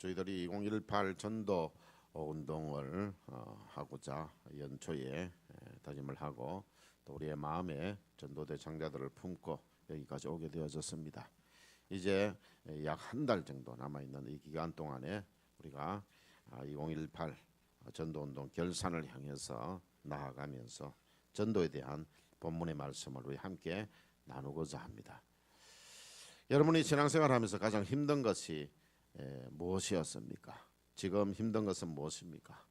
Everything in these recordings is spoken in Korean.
저희들이 2018 전도 운동을 어, 하고자 연초에 에, 다짐을 하고 또 우리의 마음에 전도대 장자들을 품고 여기까지 오게 되어졌습니다. 이제 약 한 달 정도 남아 있는 이 기간 동안에 우리가 2018 전도 운동 결산을 향해서 나아가면서 전도에 대한 본문의 말씀을 우리 함께 나누고자 합니다. 여러분이 신앙생활하면서 가장 힘든 것이 에, 무엇이었습니까? 지금 힘든 것은 무엇입니까?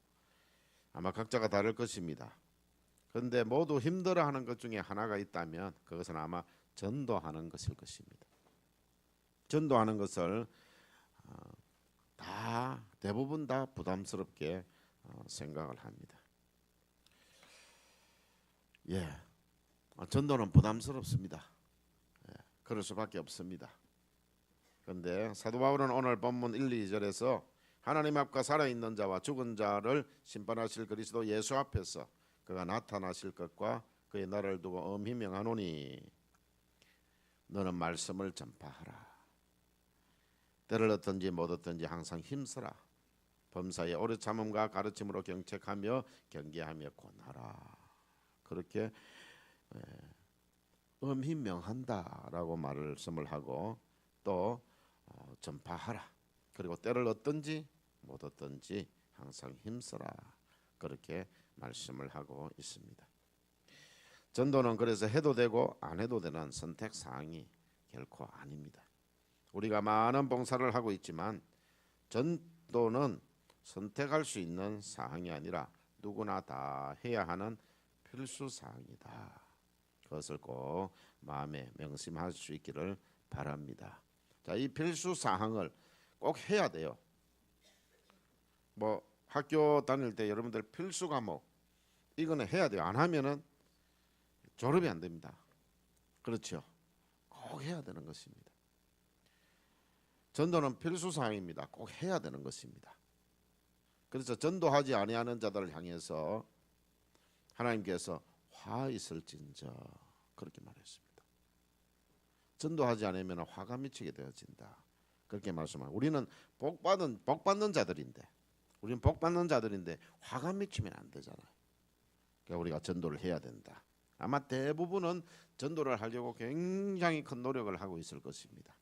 아마 각자가 다를 것입니다. 그런데 모두 힘들어하는 것 중에 하나가 있다면 그것은 아마 전도하는 것일 것입니다. 전도하는 것을 어, 다 대부분 다 부담스럽게 어, 생각을 합니다. 예, 어, 전도는 부담스럽습니다. 예, 그럴 수밖에 없습니다. 그런데 사도 바울은 오늘 본문 1, 2절에서 하나님 앞과 살아있는 자와 죽은 자를 심판하실 그리스도 예수 앞에서 그가 나타나실 것과 그의 나를 두고 엄히 명하노니 너는 말씀을 전파하라. 때를 얻든지 못 얻든지 항상 힘쓰라. 범사에 오래 참음과 가르침으로 경책하며 경계하며 권하라. 그렇게 에, 엄히 명한다라고 말씀을 하고 또 어, 전파하라. 그리고 때를 얻든지 못 얻든지 항상 힘써라. 그렇게 말씀을 하고 있습니다. 전도는 그래서 해도 되고 안 해도 되는 선택 사항이 결코 아닙니다. 우리가 많은 봉사를 하고 있지만 전도는 선택할 수 있는 사항이 아니라 누구나 다 해야 하는 필수 사항이다. 그것을 꼭 마음에 명심할 수 있기를 바랍니다. 자, 이 필수 사항을 꼭 해야 돼요. 뭐 학교 다닐 때 여러분들 필수 과목 이거는 해야 돼요. 안 하면은 졸업이 안 됩니다. 그렇죠. 꼭 해야 되는 것입니다. 전도는 필수 사항입니다. 꼭 해야 되는 것입니다. 그래서 전도하지 아니하는 자들을 향해서 하나님께서 화 있을진저 그렇게 말했습니다. 전도하지 않으면 화가 미치게 되어진다. 그렇게 말씀하고 우리는 복 받은 복 받는 자들인데 우리는 복 받는 자들인데 화가 미치면 안 되잖아요. 그러니까 우리가 전도를 해야 된다. 아마 대부분은 전도를 하려고 굉장히 큰 노력을 하고 있을 것입니다.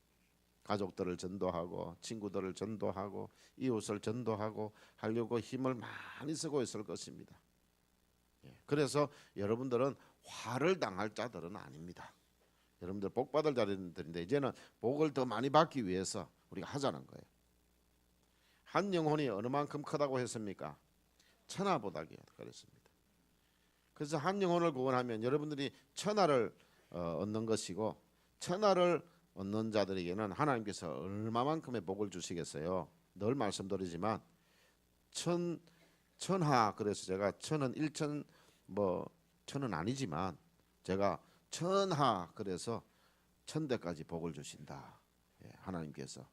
가족들을 전도하고 친구들을 전도하고 이웃을 전도하고 하려고 힘을 많이 쓰고 있을 것입니다. 예, 그래서 여러분들은 화를 당할 자들은 아닙니다. 여러분들 복 받을 자들인데 이제는 복을 더 많이 받기 위해서 우리가 하자는 거예요. 한 영혼이 어느 만큼 크다고 했습니까? 천하보다기야 그랬습니다. 그래서 한 영혼을 구원하면 여러분들이 천하를 어, 얻는 것이고 천하를 얻는 자들에게는 하나님께서 얼마만큼의 복을 주시겠어요? 늘 말씀드리지만 천 천하 그래서 제가 천은 일천 뭐 천은 아니지만 제가 천하 그래서 천대까지 복을 주신다. 예, 하나님께서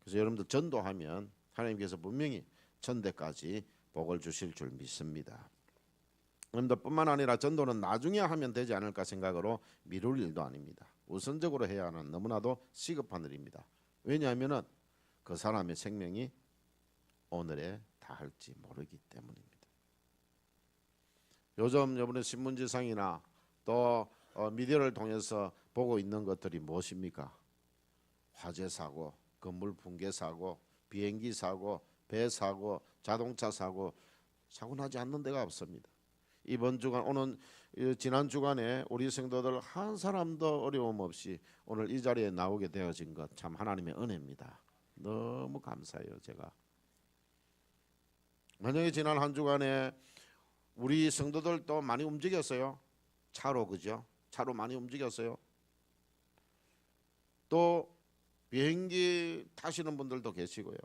그래서 여러분들 전도하면 하나님께서 분명히 천대까지 복을 주실 줄 믿습니다. 여러분들뿐만 아니라 전도는 나중에 하면 되지 않을까 생각으로 미룰 일도 아닙니다. 우선적으로 해야 하는 너무나도 시급한 일입니다. 왜냐하면은 그 사람의 생명이 오늘에 닿을지 모르기 때문입니다. 요즘 여러분의 신문지상이나 또 어, 미디어를 통해서 보고 있는 것들이 무엇입니까? 화재 사고, 건물 붕괴 사고, 비행기 사고, 배 사고, 자동차 사고 사고 나지 않는 데가 없습니다. 이번 주간 오늘 지난 주간에 우리 성도들 한 사람도 어려움 없이 오늘 이 자리에 나오게 되어진 것 참 하나님의 은혜입니다. 너무 감사해요, 제가. 만약에 지난 한 주간에 우리 성도들도 많이 움직였어요. 차로 그죠? 차로 많이 움직였어요. 또 비행기 타시는 분들도 계시고요.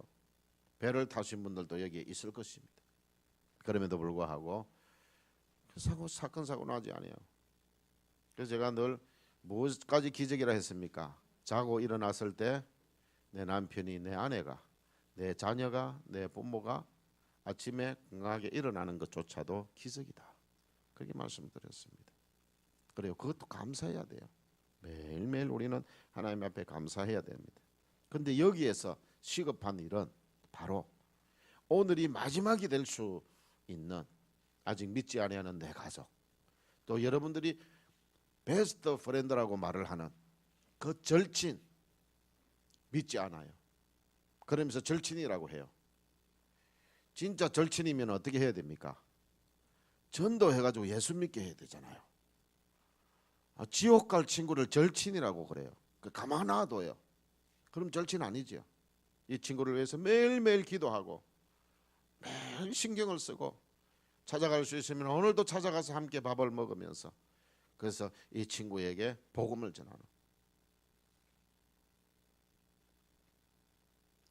배를 타신 분들도 여기에 있을 것입니다. 그럼에도 불구하고 그 사고 사건 사고 나지 않아요. 그래서 제가 늘 무엇까지 기적이라 했습니까? 자고 일어났을 때 내 남편이 내 아내가 내 자녀가 내 부모가 아침에 건강하게 일어나는 것조차도 기적이다. 그렇게 말씀드렸습니다. 그래요. 그것도 감사해야 돼요. 매일매일 우리는 하나님 앞에 감사해야 됩니다. 근데 여기에서 시급한 일은 바로 오늘이 마지막이 될 수 있는 아직 믿지 아니하는 내 가족 또 여러분들이 베스트 프렌드라고 말을 하는 그 절친 믿지 않아요. 그러면서 절친이라고 해요. 진짜 절친이면 어떻게 해야 됩니까? 전도해가지고 예수 믿게 해야 되잖아요. 아, 지옥 갈 친구를 절친이라고 그래요. 그 가만 놔둬요. 그럼 절친 아니죠. 이 친구를 위해서 매일매일 기도하고 매일 신경을 쓰고 찾아갈 수 있으면 오늘도 찾아가서 함께 밥을 먹으면서 그래서 이 친구에게 복음을 전하는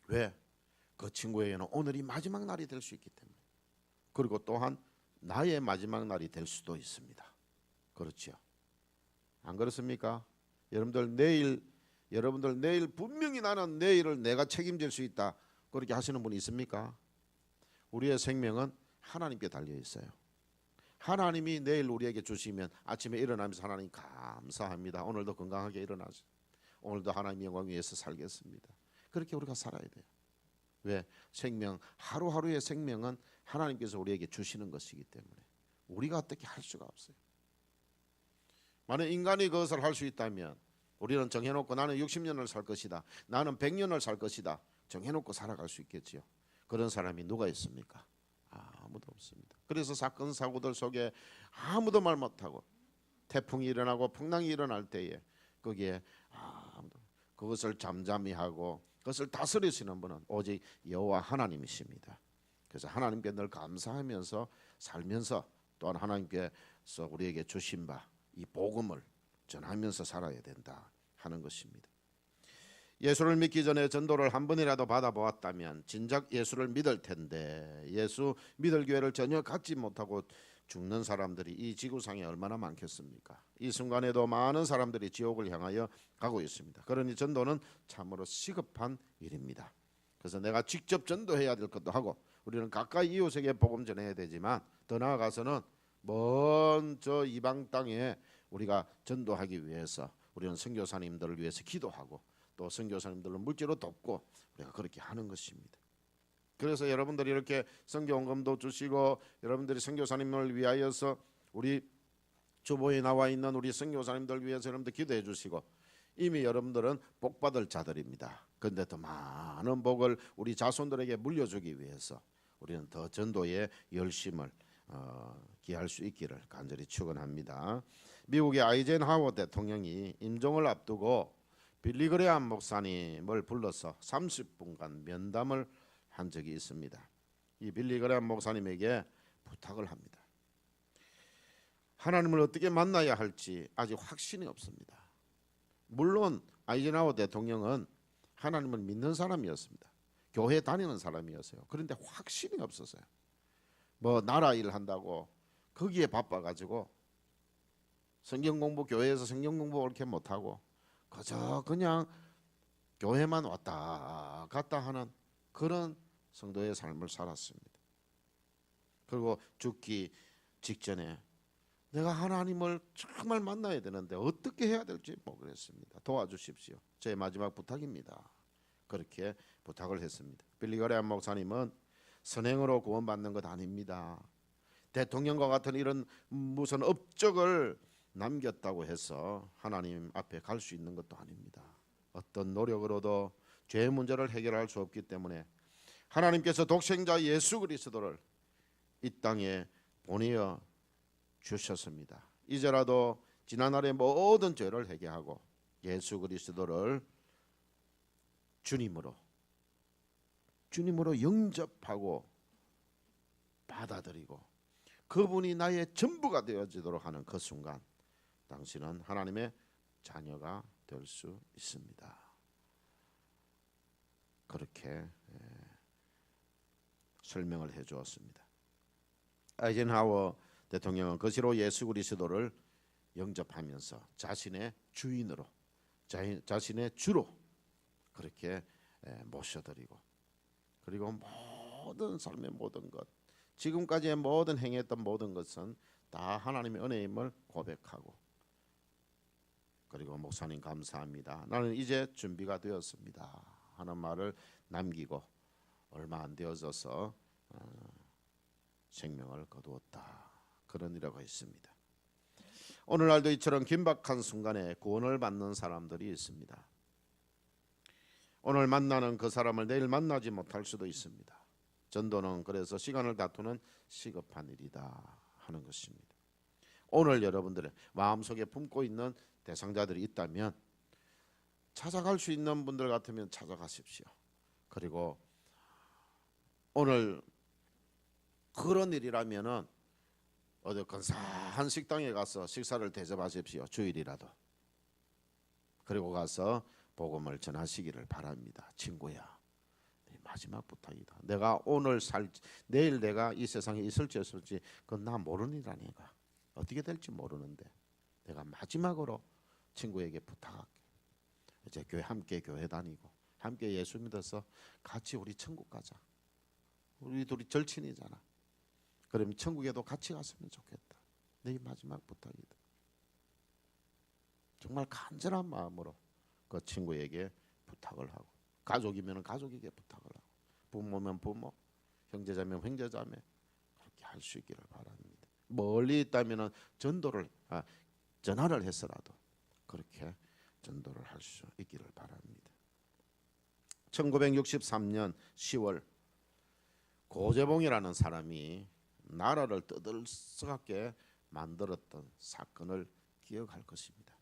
왜? 그 친구에게는 오늘이 마지막 날이 될 수 있기 때문에 그리고 또한 나의 마지막 날이 될 수도 있습니다. 그렇죠? 안 그렇습니까? 여러분들 내일 여러분들 내일 분명히 나는 내일을 내가 책임질 수 있다. 그렇게 하시는 분이 있습니까? 우리의 생명은 하나님께 달려 있어요. 하나님이 내일 우리에게 주시면 아침에 일어나면서 하나님 감사합니다. 오늘도 건강하게 일어나서 오늘도 하나님 영광 위해서 살겠습니다. 그렇게 우리가 살아야 돼요. 왜? 생명 하루하루의 생명은 하나님께서 우리에게 주시는 것이기 때문에 우리가 어떻게 할 수가 없어요. 만약 인간이 그것을 할 수 있다면 우리는 정해놓고 나는 60년을 살 것이다. 나는 100년을 살 것이다. 정해놓고 살아갈 수 있겠지요. 그런 사람이 누가 있습니까? 아무도 없습니다. 그래서 사건 사고들 속에 아무도 말 못하고 태풍이 일어나고 풍랑이 일어날 때에 거기에 아무도 그것을 잠잠히 하고 그것을 다스리시는 분은 오직 여호와 하나님이십니다. 그래서 하나님께 늘 감사하면서 살면서 또한 하나님께서 우리에게 주신 바 이 복음을 전하면서 살아야 된다 하는 것입니다. 예수를 믿기 전에 전도를 한 번이라도 받아보았다면 진작 예수를 믿을 텐데 예수 믿을 기회를 전혀 갖지 못하고 죽는 사람들이 이 지구상에 얼마나 많겠습니까? 이 순간에도 많은 사람들이 지옥을 향하여 가고 있습니다. 그러니 전도는 참으로 시급한 일입니다. 그래서 내가 직접 전도해야 될 것도 하고 우리는 가까이 이웃에게 복음 전해야 되지만 더 나아가서는 먼 저 이방 땅에 우리가 전도하기 위해서 우리는 선교사님들을 위해서 기도하고 또 선교사님들을 물질로 돕고 우리가 그렇게 하는 것입니다. 그래서 여러분들이 이렇게 선교원금도 주시고 여러분들이 선교사님을 위하여서 우리 주보에 나와 있는 우리 선교사님들 위해서 여러분들 기도해 주시고 이미 여러분들은 복 받을 자들입니다. 그런데 더 많은 복을 우리 자손들에게 물려주기 위해서 우리는 더 전도에 열심을 어, 기할 수 있기를 간절히 축원합니다. 미국의 아이젠하워 대통령이 임종을 앞두고 빌리그레암 목사님을 불러서 30분간 면담을 한 적이 있습니다. 이 빌리그레암 목사님에게 부탁을 합니다. 하나님을 어떻게 만나야 할지 아직 확신이 없습니다. 물론 아이젠하워 대통령은 하나님을 믿는 사람이었습니다. 교회 다니는 사람이었어요. 그런데 확신이 없었어요. 뭐 나라 일 한다고 거기에 바빠가지고 성경 공부 교회에서 성경 공부 옳게 못하고 그저 그냥 교회만 왔다 갔다 하는 그런 성도의 삶을 살았습니다. 그리고 죽기 직전에 내가 하나님을 정말 만나야 되는데 어떻게 해야 될지 모르겠습니다. 도와주십시오. 제 마지막 부탁입니다. 그렇게 부탁을 했습니다. 빌리거레안 목사님은 선행으로 구원받는 것 아닙니다. 대통령과 같은 이런 무슨 업적을 남겼다고 해서 하나님 앞에 갈 수 있는 것도 아닙니다. 어떤 노력으로도 죄 문제를 해결할 수 없기 때문에 하나님께서 독생자 예수 그리스도를 이 땅에 보내어 주셨습니다. 이제라도 지난날의 모든 죄를 회개하고 예수 그리스도를 주님으로 주님으로 영접하고 받아들이고 그분이 나의 전부가 되어지도록 하는 그 순간 당신은 하나님의 자녀가 될 수 있습니다. 그렇게 예, 설명을 해 주었습니다. 아이젠하워 대통령은 거시로 예수 그리스도를 영접하면서 자신의 주인으로 자신의 주로 그렇게 예, 모셔드리고 그리고 모든 삶의 모든 것 지금까지의 모든 행했던 모든 것은 다 하나님의 은혜임을 고백하고 그리고 목사님 감사합니다. 나는 이제 준비가 되었습니다. 하는 말을 남기고 얼마 안 되어져서 어, 생명을 거두었다. 그런 이라고 있습니다. 오늘날도 이처럼 긴박한 순간에 구원을 받는 사람들이 있습니다. 오늘 만나는 그 사람을 내일 만나지 못할 수도 있습니다. 전도는 그래서 시간을 다투는 시급한 일이다 하는 것입니다. 오늘 여러분들의 마음속에 품고 있는 대상자들이 있다면 찾아갈 수 있는 분들 같으면 찾아가십시오. 그리고 오늘 그런 일이라면은 어디 근사한 식당에 가서 식사를 대접하십시오. 주일이라도. 그리고 가서 복음을 전하시기를 바랍니다. 친구야. 네 마지막 부탁이다. 내가 오늘 살 내일 내가 이 세상에 있을지 없을지 그건 나 일아니가. 어떻게 될지 모르는데 내가 마지막으로 친구에게 부탁할게. 이제 교회 함께 교회 다니고 함께 예수 믿어서 같이 우리 천국 가자. 우리 둘이 절친이잖아. 그럼 천국에도 같이 갔으면 좋겠다. 내 마지막 부탁이다. 정말 간절한 마음으로 그 친구에게 부탁을 하고 가족이면 가족에게 부탁을 부모면 부모, 형제자면 형제자매 그렇게 할 수 있기를 바랍니다. 멀리 있다면은 전도를 아, 전화를 해서라도 그렇게 전도를 할 수 있기를 바랍니다. 1963년 10월 고재봉이라는 사람이 나라를 떠들썩하게 만들었던 사건을 기억할 것입니다.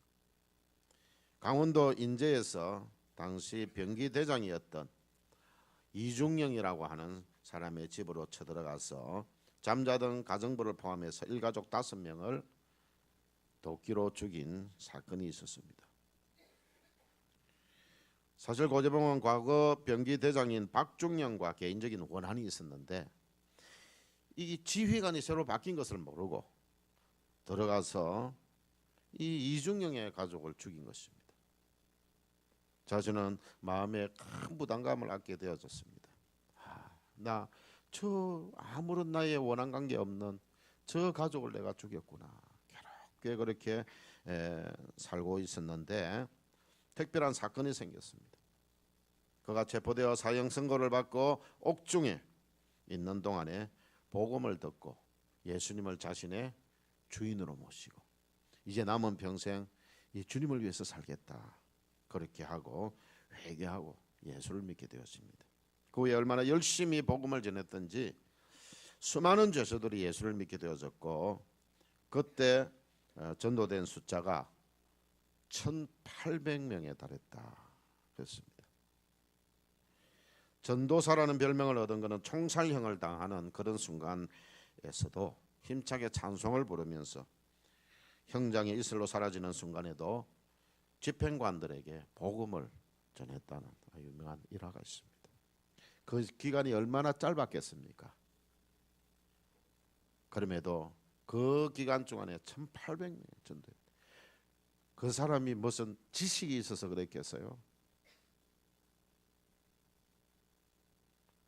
강원도 인제에서 당시 병기 대장이었던 이중영이라고 하는 사람의 집으로 쳐들어가서 잠자던 가정부를 포함해서 일가족 다섯 명을 도끼로 죽인 사건이 있었습니다. 사실 고재봉은 과거 병기 대장인 박중영과 개인적인 원한이 있었는데 이 지휘관이 새로 바뀐 것을 모르고 들어가서 이 이중영의 가족을 죽인 것입니다. 자신은 마음에 큰 부담감을 갖게 되어졌습니다. 아, 나저 아무런 나의 원한 관계 없는 저 가족을 내가 죽였구나. 괴롭게 그렇게 에, 살고 있었는데 특별한 사건이 생겼습니다. 그가 체포되어 사형 선고를 받고 옥중에 있는 동안에 복음을 듣고 예수님을 자신의 주인으로 모시고 이제 남은 평생 이 주님을 위해서 살겠다 그렇게 하고 회개하고 예수를 믿게 되었습니다. 그 후에 얼마나 열심히 복음을 전했던지 수많은 죄수들이 예수를 믿게 되어졌고 그때 어, 전도된 숫자가 1,800명에 달했다 그랬습니다. 전도사라는 별명을 얻은 것은 총살형을 당하는 그런 순간에서도 힘차게 찬송을 부르면서 형장의 이슬로 사라지는 순간에도 집행관들에게 복음을 전했다는 유명한 일화가 있습니다. 그 기간이 얼마나 짧았겠습니까? 그럼에도 그 기간 동안에 1,800명 전도. 그 사람이 무슨 지식이 있어서 그랬겠어요?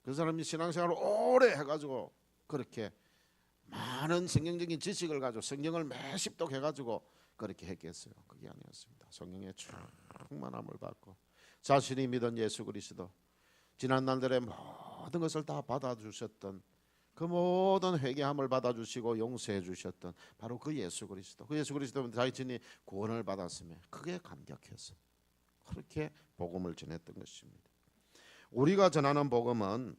그 사람이 신앙생활을 오래 해가지고 그렇게 많은 성경적인 지식을 가지고 성경을 매십독 해가지고 그렇게 했겠어요. 그게 아니었습니다. 성령의 충만함을 받고 자신이 믿은 예수 그리스도 지난 날들의 모든 것을 다 받아주셨던 그 모든 회개함을 받아주시고 용서해 주셨던 바로 그 예수 그리스도 그 예수 그리스도는 자신이 구원을 받았으며 크게 감격해서 그렇게 복음을 전했던 것입니다. 우리가 전하는 복음은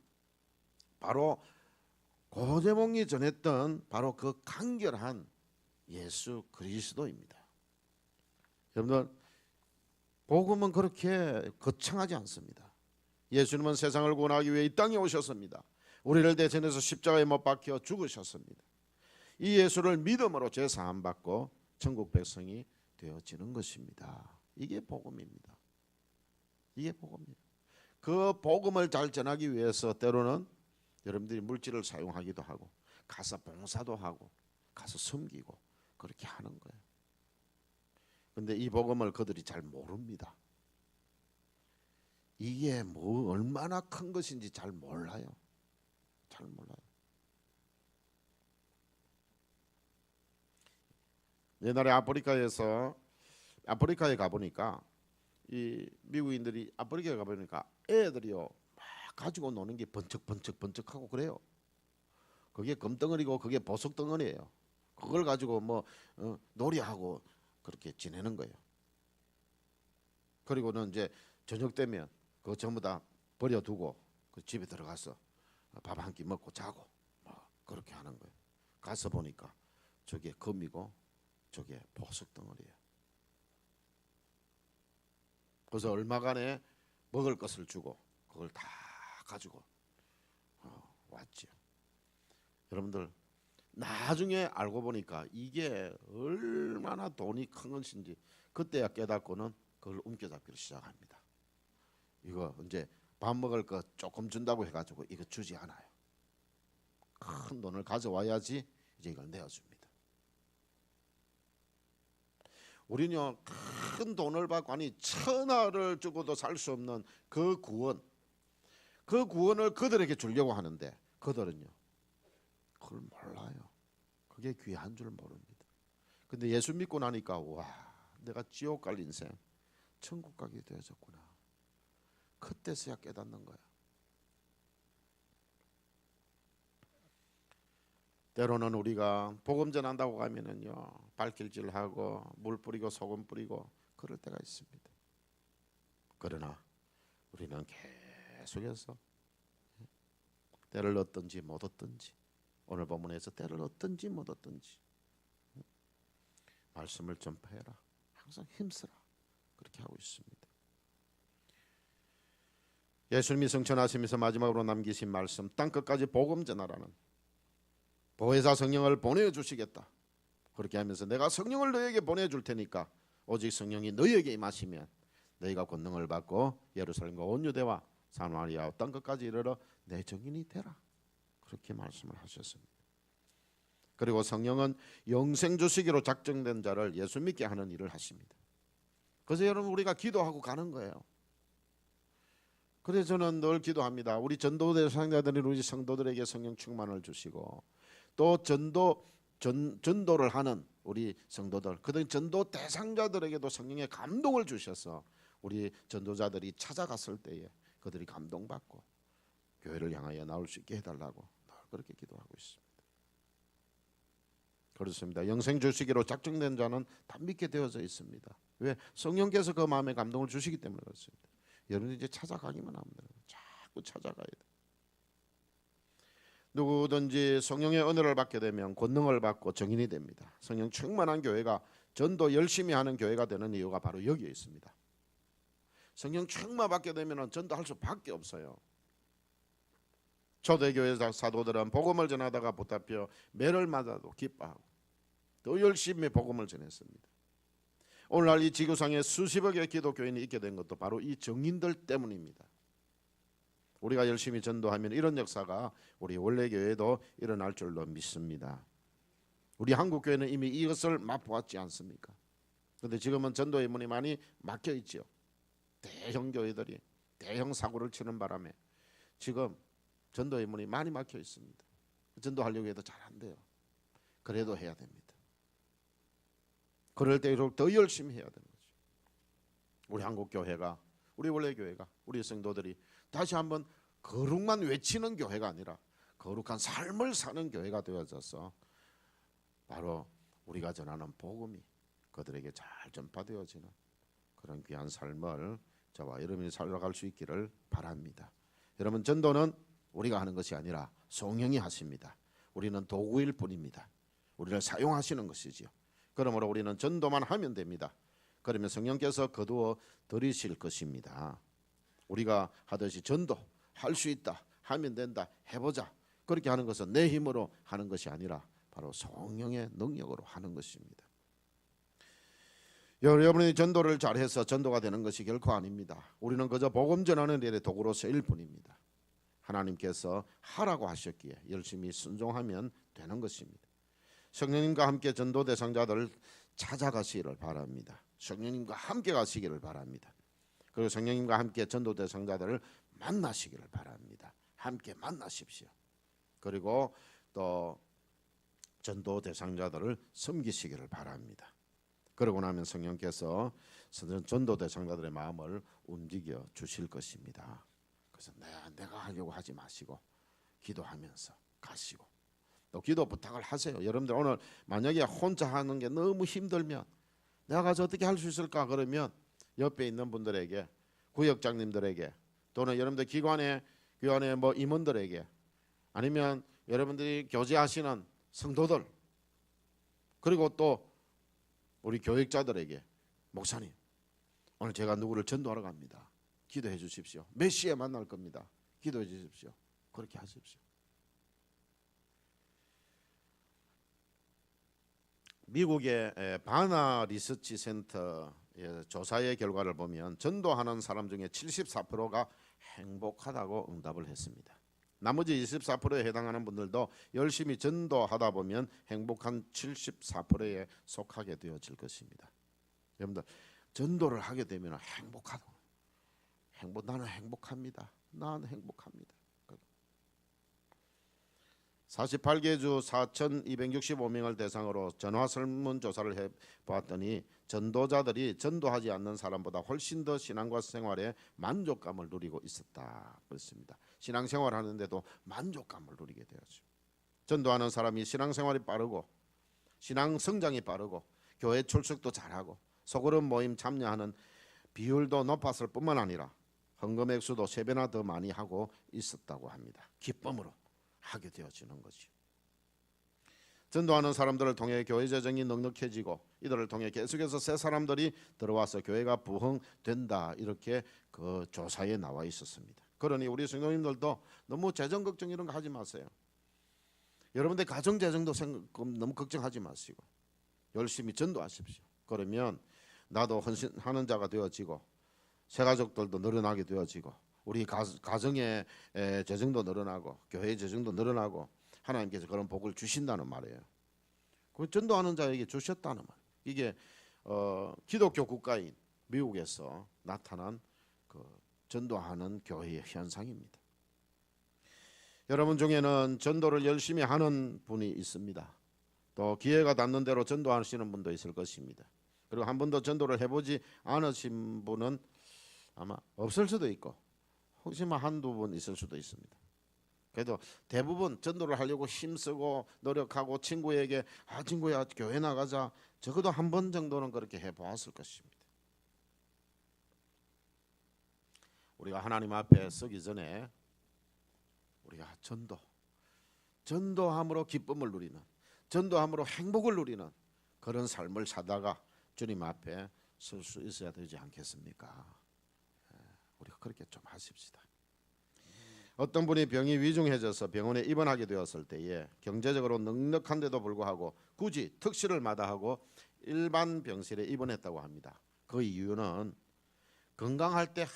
바로 고재봉이 전했던 바로 그 간결한 예수 그리스도입니다. 여러분들 복음은 그렇게 거창하지 않습니다. 예수님은 세상을 구원하기 위해 이 땅에 오셨습니다. 우리를 대신해서 십자가에 못 박혀 죽으셨습니다. 이 예수를 믿음으로 죄 사함 받고 천국 백성이 되어지는 것입니다. 이게 복음입니다. 이게 복음입니다. 그 복음을 잘 전하기 위해서 때로는 여러분들이 물질을 사용하기도 하고 가서 봉사도 하고 가서 섬기고 그렇게 하는 거예요. 근데 이 복음을 그들이 잘 모릅니다. 이게 뭐 얼마나 큰 것인지 잘 몰라요. 잘 몰라요. 옛날에 아프리카에서 아프리카에 가 보니까 이 미국인들이 아프리카에 가 보니까 애들이요 막 가지고 노는 게 번쩍 번쩍 번쩍하고 그래요. 그게 금덩어리고 그게 보석 덩어리예요. 그걸 가지고 뭐 어, 놀이하고 그렇게 지내는 거예요. 그리고는 이제 저녁 되면 그거 전부 다 버려두고 그 집에 들어가서 밥 한 끼 먹고 자고 뭐 그렇게 하는 거예요. 가서 보니까 저게 금이고 저게 보석 덩어리예요. 그래서 얼마간에 먹을 것을 주고 그걸 다 가지고 어, 왔지요. 여러분들 나중에 알고 보니까 이게 얼마나 돈이 큰 것인지 그때야 깨닫고는 그걸 움켜잡기를 시작합니다. 이거 이제 밥 먹을 거 조금 준다고 해가지고 이거 주지 않아요. 큰 돈을 가져와야지 이제 이걸 내어줍니다. 우리는요 큰 돈을 받고 아니 천하를 주고도 살 수 없는 그 구원, 그 구원을 그들에게 주려고 하는데 그들은요 그걸 몰라요. 그게 귀한 줄 모릅니다. 근데 예수 믿고 나니까 와 내가 지옥 갈 인생 천국 가게 되어졌구나. 그때서야 깨닫는 거야. 때로는 우리가 복음 전한다고 가면은요 발길질하고 물 뿌리고 소금 뿌리고 그럴 때가 있습니다. 그러나 우리는 계속해서 때를 얻든지 못 얻든지 오늘 본문에서 때를 얻든지 못 얻든지 말씀을 전파해라. 항상 힘쓰라. 그렇게 하고 있습니다. 예수님이 성천하시면서 마지막으로 남기신 말씀 땅 끝까지 복음 전하라는 보혜사 성령을 보내주시겠다. 그렇게 하면서 내가 성령을 너에게 보내줄 테니까 오직 성령이 너에게 임하시면 너희가 권능을 받고 예루살렘과 온 유대와 사마리아 땅 끝까지 이르러 내 정인이 되라. 그렇게 말씀을 하셨습니다. 그리고 성령은 영생 주시기로 작정된 자를 예수 믿게 하는 일을 하십니다. 그래서 여러분 우리가 기도하고 가는 거예요. 그래서 저는 늘 기도합니다. 우리 전도 대 상자들이 우리 성도들에게 성령 충만을 주시고 또 전도 전, 전도를 하는 우리 성도들 그들 전도 대상자들에게도 성령의 감동을 주셔서 우리 전도자들이 찾아갔을 때에 그들이 감동받고 교회를 향하여 나올 수 있게 해달라고 그렇게 기도하고 있습니다. 그렇습니다. 영생 주시기로 작정된 자는 다 믿게 되어져 있습니다. 왜 성령께서 그 마음에 감동을 주시기 때문에 그렇습니다. 여러분이 이제 찾아가기만 하면 돼요. 자꾸 찾아가야 돼. 누구든지 성령의 은혜를 받게 되면 권능을 받고 정인이 됩니다. 성령 충만한 교회가 전도 열심히 하는 교회가 되는 이유가 바로 여기에 있습니다. 성령 충만 받게 되면 전도할 수밖에 없어요. 초대교회 사도들은 복음을 전하다가 보답혀 매를 맞아도 기뻐하고 더 열심히 복음을 전했습니다. 오늘날 이 지구상에 수십억의 기독교인이 있게 된 것도 바로 이 정인들 때문입니다. 우리가 열심히 전도하면 이런 역사가 우리 원래 교회도 일어날 줄로 믿습니다. 우리 한국 교회는 이미 이것을 맛보았지 않습니까? 그런데 지금은 전도의 문이 많이 막혀 있죠. 대형 교회들이 대형 사고를 치는 바람에 지금 전도의 문이 많이 막혀 있습니다. 전도하려고 해도 잘 안 돼요. 그래도 해야 됩니다. 그럴 때일수록 더 열심히 해야 되는 거죠. 우리 한국 교회가 우리 원래 교회가 우리 성도들이 다시 한번 거룩만 외치는 교회가 아니라 거룩한 삶을 사는 교회가 되어져서 바로 우리가 전하는 복음이 그들에게 잘 전파되어지는 그런 귀한 삶을 저와 여러분이 살아갈 수 있기를 바랍니다. 여러분 전도는 우리가 하는 것이 아니라 성령이 하십니다. 우리는 도구일 뿐입니다. 우리를 사용하시는 것이지요. 그러므로 우리는 전도만 하면 됩니다. 그러면 성령께서 거두어 들이실 것입니다. 우리가 하듯이 전도 할 수 있다 하면 된다 해보자 그렇게 하는 것은 내 힘으로 하는 것이 아니라 바로 성령의 능력으로 하는 것입니다. 여러분이 전도를 잘해서 전도가 되는 것이 결코 아닙니다. 우리는 그저 복음 전하는 일의 도구로 쓰일 뿐입니다. 하나님께서 하라고 하셨기에 열심히 순종하면 되는 것입니다. 성령님과 함께 전도 대상자들을 찾아가시기를 바랍니다. 성령님과 함께 가시기를 바랍니다. 그리고 성령님과 함께 전도 대상자들을 만나시기를 바랍니다. 함께 만나십시오. 그리고 또 전도 대상자들을 섬기시기를 바랍니다. 그러고 나면 성령께서 전도 대상자들의 마음을 움직여 주실 것입니다. 그래서 내가, 내가 하려고 하지 마시고 기도하면서 가시고 또 기도 부탁을 하세요. 여러분들 오늘 만약에 혼자 하는 게 너무 힘들면 내가 가서 어떻게 할 수 있을까 그러면 옆에 있는 분들에게 구역장님들에게 또는 여러분들 기관에 교환의 뭐 임원들에게 아니면 여러분들이 교제하시는 성도들 그리고 또 우리 교육자들에게 목사님 오늘 제가 누구를 전도하러 갑니다. 기도해 주십시오. 몇 시에 만날 겁니다. 기도해 주십시오. 그렇게 하십시오. 미국의 에, 바나 리서치 센터의 조사의 결과를 보면 전도하는 사람 중에 74%가 행복하다고 응답을 했습니다. 나머지 24%에 해당하는 분들도 열심히 전도하다 보면 행복한 74%에 속하게 되어질 것입니다. 여러분들 전도를 하게 되면 행복하다. 행복 나는 행복합니다. 나는 행복합니다. 48개 주 4,265명을 대상으로 전화 설문 조사를 해 보았더니 전도자들이 전도하지 않는 사람보다 훨씬 더 신앙과 생활에 만족감을 누리고 있었다. 그렇습니다. 신앙생활 하는데도 만족감을 누리게 되었죠. 전도하는 사람이 신앙생활이 빠르고 신앙 성장이 빠르고 교회 출석도 잘하고 소그룹 모임 참여하는 비율도 높았을 뿐만 아니라 헌금 액수도 세 배나 더 많이 하고 있었다고 합니다. 기쁨으로 하게 되어지는 거죠. 전도하는 사람들을 통해 교회 재정이 넉넉해지고 이들을 통해 계속해서 새 사람들이 들어와서 교회가 부흥된다 이렇게 그 조사에 나와 있었습니다. 그러니 우리 성도님들도 너무 재정 걱정 이런 거 하지 마세요. 여러분들 가정 재정도 너무 걱정하지 마시고 열심히 전도하십시오. 그러면 나도 헌신하는 자가 되어지고 새 가족들도 늘어나게 되어지고 우리 가, 가정의 에, 재정도 늘어나고 교회의 재정도 늘어나고 하나님께서 그런 복을 주신다는 말이에요. 그 전도하는 자에게 주셨다는 말. 이게 어, 기독교 국가인 미국에서 나타난 그 전도하는 교회의 현상입니다. 여러분 중에는 전도를 열심히 하는 분이 있습니다. 또 기회가 닿는 대로 전도하시는 분도 있을 것입니다. 그리고 한 번도 전도를 해보지 않으신 분은 아마 없을 수도 있고 혹시나 한두 번 있을 수도 있습니다. 그래도 대부분 전도를 하려고 힘쓰고 노력하고 친구에게 아 친구야 교회 나가자 적어도 한 번 정도는 그렇게 해보았을 것입니다. 우리가 하나님 앞에 서기 전에 우리가 전도, 전도함으로 기쁨을 누리는, 전도함으로 행복을 누리는 그런 삶을 사다가 주님 앞에 설 수 있어야 되지 않겠습니까? 우리가 그렇게 좀 하십시다. 어떤 분이 병이 위중해져서 병원에 입원하게 되었을 때에 경제적으로 넉넉한데도 불구하고 굳이 특실을 마다하고 일반 병실에 입원했다고 합니다. 그 이유는 건강할 때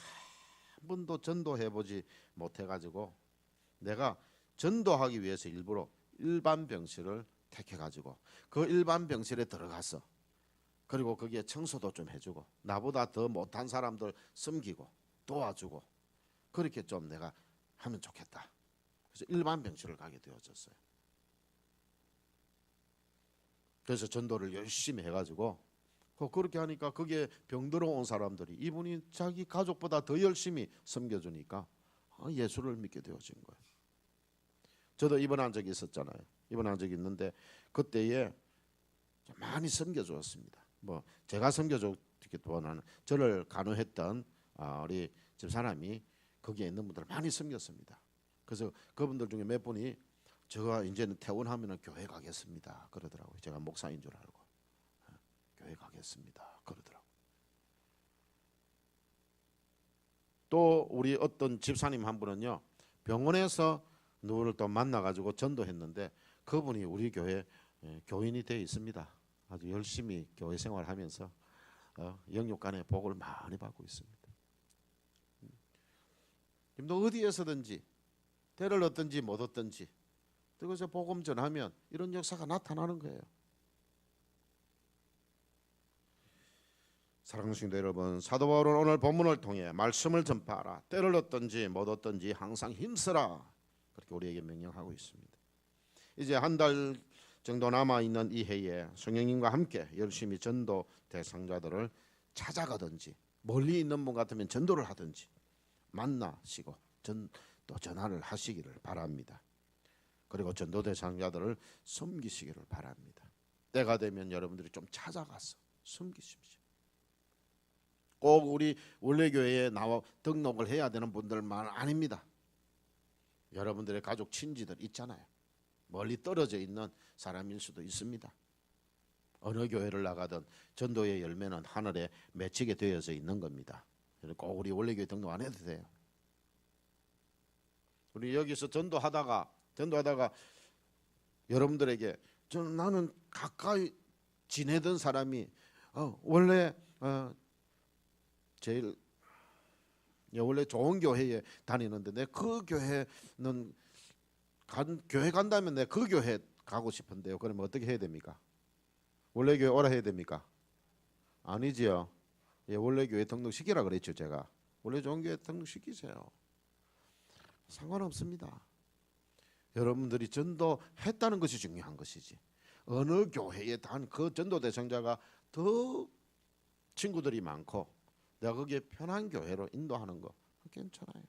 한 번도 전도해 보지 못해 가지고 내가 전도하기 위해서 일부러 일반 병실을 택해 가지고 그 일반 병실에 들어가서 그리고 거기에 청소도 좀 해주고 나보다 더 못한 사람들 섬기고 도와주고 그렇게 좀 내가 하면 좋겠다. 그래서 일반 병실을 가게 되어졌어요. 그래서 전도를 열심히 해가지고 그 그렇게 하니까 거기에 병들어 온 사람들이 이분이 자기 가족보다 더 열심히 섬겨주니까 아, 예수를 믿게 되어진 거예요. 저도 입원한 적이 있었잖아요. 입원한 적이 있는데 그때에 많이 섬겨주었습니다. 뭐 제가 섬겨줬기보다는 저를 간호했던 아, 우리 집 사람이 거기에 있는 분들 많이 섬겼습니다. 그래서 그분들 중에 몇 분이 제가 이제는 퇴원하면 교회 가겠습니다. 그러더라고요. 제가 목사인 줄 알고 예, 교회 가겠습니다. 그러더라고. 또 우리 어떤 집사님 한 분은요 병원에서 누구를 또 만나가지고 전도했는데 그분이 우리 교회 예, 교인이 되어 있습니다. 아주 열심히 교회 생활하면서 어, 영육간의 복을 많이 받고 있습니다. 너 어디에서든지 때를 얻든지 못 얻든지 그것에 복음 전하면 이런 역사가 나타나는 거예요. 사랑하는 성도 여러분, 사도 바울은 오늘 본문을 통해 말씀을 전파하라. 때를 얻든지 못 얻든지 항상 힘쓰라. 그렇게 우리에게 명령하고 있습니다. 이제 한 달 정도 남아 있는 이 해에 성령님과 함께 열심히 전도 대상자들을 찾아가든지 멀리 있는 분 같으면 전도를 하든지 만나시고 전 또 전화를 하시기를 바랍니다. 그리고 전도 대상자들을 섬기시기를 바랍니다. 때가 되면 여러분들이 좀 찾아가서 섬기십시오. 꼭 우리 원래 교회에 나와 등록을 해야 되는 분들만 아닙니다. 여러분들의 가족 친지들 있잖아요. 멀리 떨어져 있는 사람일 수도 있습니다. 어느 교회를 나가든 전도의 열매는 하늘에 맺히게 되어져 있는 겁니다. 꼭 우리 원래 교회 등록 안 해도 돼요. 우리 여기서 전도하다가 전도하다가 여러분들에게 저는 나는 가까이 지내던 사람이 어, 원래 어, 제일 예, 원래 좋은 교회에 다니는데 내 그 교회는 간 교회 간다면 내 그 교회 가고 싶은데요. 그러면 어떻게 해야 됩니까? 원래 교회 오라 해야 됩니까? 아니지요. 예, 원래 교회 등록 시키라 그랬죠 제가. 원래 교회 등록 시키세요. 상관없습니다. 여러분들이 전도했다는 것이 중요한 것이지. 어느 교회에 단 그 전도 대상자가 더 친구들이 많고 내가 거기에 편한 교회로 인도하는 거 괜찮아요.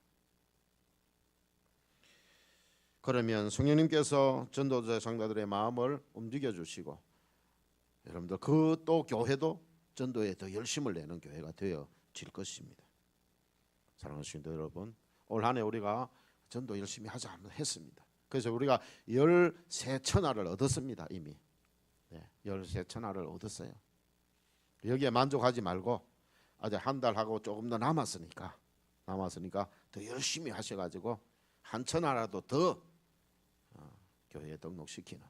그러면 성령님께서 전도 대상자들의 마음을 움직여 주시고 여러분들 그 또 교회도 전도에 더 열심을 내는 교회가 되어질 것입니다. 사랑하시는 여러분, 올 한해 우리가 전도 열심히 하자 한번 했습니다. 그래서 우리가 열세 천하를 얻었습니다 이미. 네, 열세 천하를 얻었어요. 여기에 만족하지 말고 아직 한 달 하고 조금 더 남았으니까 남았으니까 더 열심히 하셔가지고 한 천하라도 더 어, 교회에 등록시키는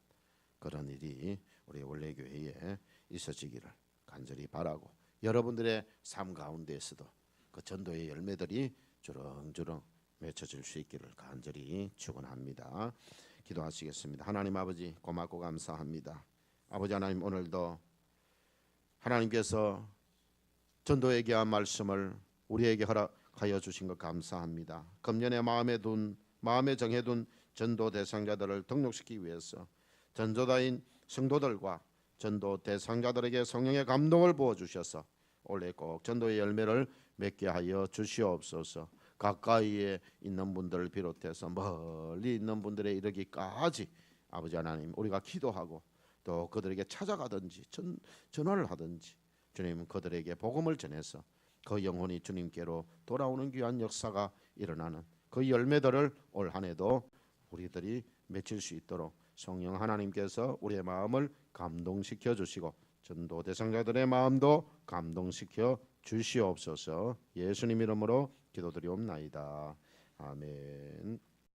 그런 일이 우리 원래 교회에 있어지기를 간절히 바라고 여러분들의 삶 가운데에서도 그 전도의 열매들이 주렁주렁 맺혀질 수 있기를 간절히 축원합니다. 기도하시겠습니다. 하나님 아버지 고맙고 감사합니다. 아버지 하나님 오늘도 하나님께서 전도에 대한 말씀을 우리에게 허락하여 주신 것 감사합니다. 금년에 마음에 둔 마음에 정해둔 전도 대상자들을 등록시키기 위해서 전도다인 성도들과 전도 대상자들에게 성령의 감동을 부어 주셔서 올해 꼭 전도의 열매를 맺게 하여 주시옵소서. 가까이에 있는 분들을 비롯해서 멀리 있는 분들에 이르기까지 아버지 하나님 우리가 기도하고 또 그들에게 찾아가든지 전, 전화를 하든지 주님 그들에게 복음을 전해서 그 영혼이 주님께로 돌아오는 귀한 역사가 일어나는 그 열매들을 올 한해도 우리들이 맺힐 수 있도록 성령 하나님께서 우리의 마음을 감동시켜 주시고 전도 대상자들의 마음도 감동시켜 주시옵소서. 예수님 이름으로 기도드리옵나이다. 아멘.